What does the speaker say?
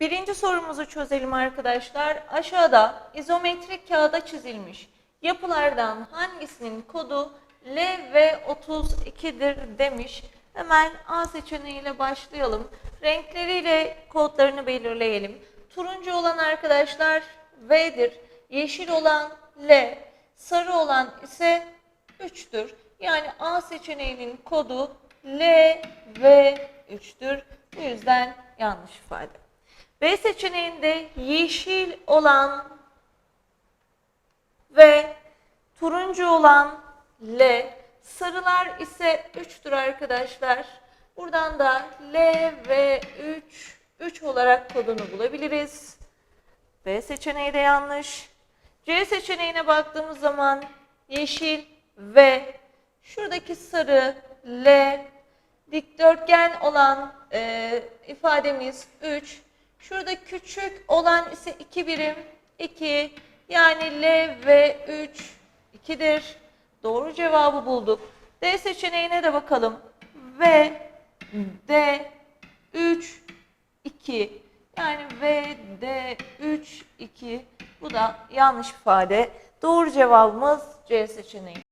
Birinci sorumuzu çözelim arkadaşlar. Aşağıda izometrik kağıda çizilmiş yapılardan hangisinin kodu L ve 32'dir demiş. Hemen A seçeneğiyle başlayalım. Renkleriyle kodlarını belirleyelim. Turuncu olan arkadaşlar V'dir. Yeşil olan L. Sarı olan ise 3'tür. Yani A seçeneğinin kodu L ve 3'tür. Bu yüzden yanlış ifade. B seçeneğinde yeşil olan ve turuncu olan L, sarılar ise 3'tür arkadaşlar. Buradan da L ve 3, 3 olarak kodunu bulabiliriz. B seçeneği de yanlış. C seçeneğine baktığımız zaman yeşil ve şuradaki sarı L, dikdörtgen olan e, ifademiz 3. Şurada küçük olan ise 2 birim 2. Yani L ve 3 2'dir. Doğru cevabı bulduk. D seçeneğine de bakalım. V, D, 3, 2. Yani V, D, 3, 2. Bu da yanlış ifade. Doğru cevabımız C seçeneği.